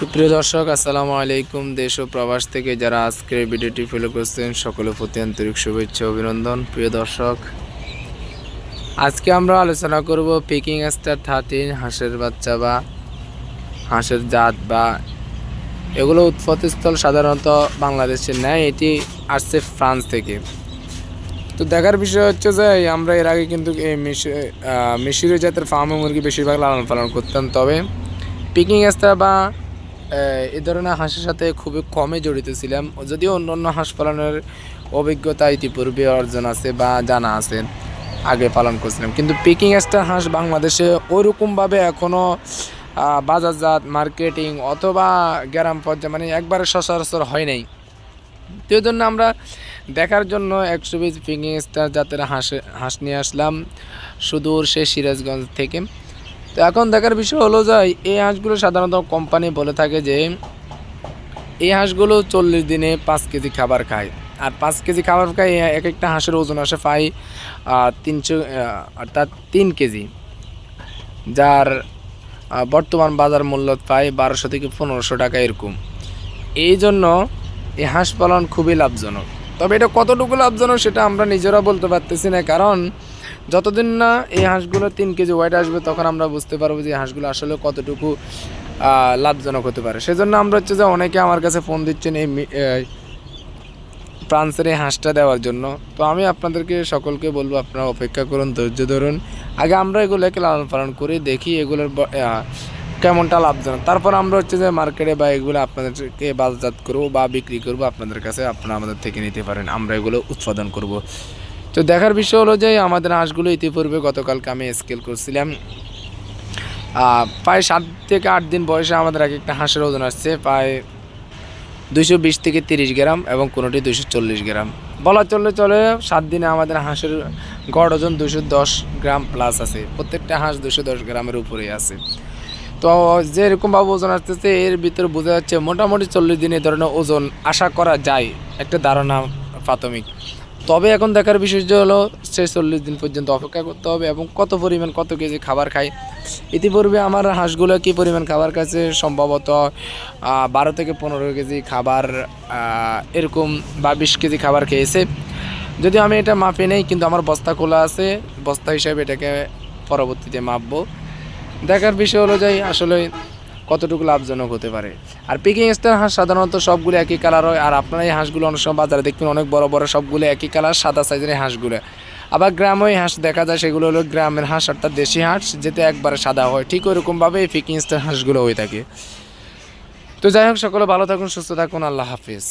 সুপ্রিয় দর্শক, আসসালামু আলাইকুম। দেশ ও প্রবাস থেকে যারা আজকের ভিডিওটি ফলো করছেন সকলে প্রতি আন্তরিক শুভেচ্ছা অভিনন্দন। প্রিয় দর্শক, আজকে আমরা আলোচনা করব পিকিং স্টার থার্টিন হাঁসের বাচ্চা বা হাঁসের জাত বা এগুলো উৎপত্তিস্থল সাধারণত বাংলাদেশের নেয় এটি আসছে ফ্রান্স থেকে। তো দেখার বিষয় হচ্ছে যে, আমরা এর আগে কিন্তু এই মিশরীয় জাতের ফার্মে মুরগি বেশিরভাগ লালন পালন করতাম। তবে পিকিং স্টার বা এই ধরনের হাঁসের সাথে খুবই কমই জড়িত ছিলাম। যদিও অন্য অন্য হাঁস পালনের অভিজ্ঞতা ইতিপূর্বে অর্জন আছে বা জানা আছে, আগে পালন করছিলাম। কিন্তু পিকিং স্টার হাঁস বাংলাদেশে ওইরকমভাবে এখনও বাজারজাত মার্কেটিং অথবা গ্রাম পর্যায়ে মানে একবারে সচরাচর হয় নাই। তো জন্য আমরা দেখার জন্য একশো পিস পিকিং স্টার জাতের হাঁস হাঁস নিয়ে আসলাম। সুদূর সে সিরাজগঞ্জ থেকে। তো এখন দেখার বিষয় হলো যে এই হাঁসগুলো সাধারণত কোম্পানি বলে থাকে যে এই হাঁসগুলো চল্লিশ দিনে পাঁচ কেজি খাবার খায়। আর পাঁচ কেজি খাবার খায়, এক একটা হাঁসের ওজন আসে প্রায় তিনশো অর্থাৎ তিন কেজি। যার বর্তমান বাজার মূল্য প্রায় বারোশো থেকে পনেরোশো টাকা এরকম। এই জন্য এই হাঁস পালন খুবই লাভজনক। তবে এটা কতটুকু লাভজনক সেটা আমরা নিজেরা বলতে পারতেছি না, কারণ যতদিন না এই হাঁসগুলো তিন কেজি ওয়েট আসবে, তখন আমরা বুঝতে পারব যে হাঁসগুলো আসলে কতটুকু লাভজনক হতে পারে। সেজন্য আমরা হচ্ছে যে অনেকে আমার কাছে ফোন দিচ্ছেন এই ফ্রান্সের এই হাঁসটা দেওয়ার জন্য। তো আমি আপনাদেরকে সকলকে বলব, আপনারা অপেক্ষা করুন, ধৈর্য ধরুন। আগে আমরা এগুলোকে লালন পালন করি দেখি এগুলোর কেমনটা লাভজনক। তারপর আমরা হচ্ছে যে মার্কেটে বা এগুলো আপনাদেরকে বাজারজাত করব বা বিক্রি করব, আপনাদের কাছে আপনারা আমাদের থেকে নিতে পারেন। আমরা এগুলো উৎপাদন করব। তো দেখার বিষয় হলো যে আমাদের হাঁসগুলো ইতিপূর্বে গতকালকে আমি স্কেল করছিলাম। প্রায় সাত থেকে আট দিন বয়সে আমাদের এক একটা হাঁসের ওজন আসছে, প্রায় দুশো বিশ থেকে তিরিশ গ্রাম এবং কোনোটি দুশো চল্লিশ গ্রাম। বলা চললে চলে, সাত দিনে আমাদের হাঁসের গড় ওজন দুশো দশ গ্রাম প্লাস আছে। প্রত্যেকটা হাঁস দুশো দশ গ্রামের উপরেই আছে। তো যে এরকমভাবে ওজন আসতেছে, এর ভিতরে বোঝা যাচ্ছে মোটামুটি চল্লিশ দিন ধরনের ওজন আশা করা যায়। একটা ধারণা প্রাথমিক। তবে এখন দেখার বিষয় হলো সে চল্লিশ দিন পর্যন্ত অপেক্ষা করতে হবে এবং কত পরিমাণ, কত কেজি খাবার খায় ইতিপূর্বে আমার হাঁসগুলো কী পরিমাণ খাবার খাচ্ছে? সম্ভবত বারো থেকে পনেরো কেজি খাবার এরকম বা বিশ কেজি খাবার খেয়েছে। যদিও আমি এটা মাপে নেই, কিন্তু আমার বস্তা খোলা আছে। বস্তা হিসাবে এটাকে পরবর্তীতে মাপবো। দেখার বিষয় হলো যে আসলে কতটুকু লাভজনক হতে পারে। আর পিকিং স্টার হাঁস সাধারণত সবগুলো একই কালার হয়, আর আপনারা এই হাঁসগুলো অনেক সময় বাজারে দেখবেন অনেক বড় বড় সবগুলো একই কালার সাদা সাইজের হাঁসগুলো। আবার গ্রামে হাঁস দেখা যায়, সেগুলো হলো গ্রামের হাঁস, অর্থাৎ দেশি হাঁস, যেতে একবারে সাদা হয়। ঠিক ওইরকমভাবে এই পিকিং স্টার হাঁসগুলো হয়ে থাকে। তো যাই হোক, সকলে ভালো থাকুন, সুস্থ থাকুন, আল্লাহ হাফিজ।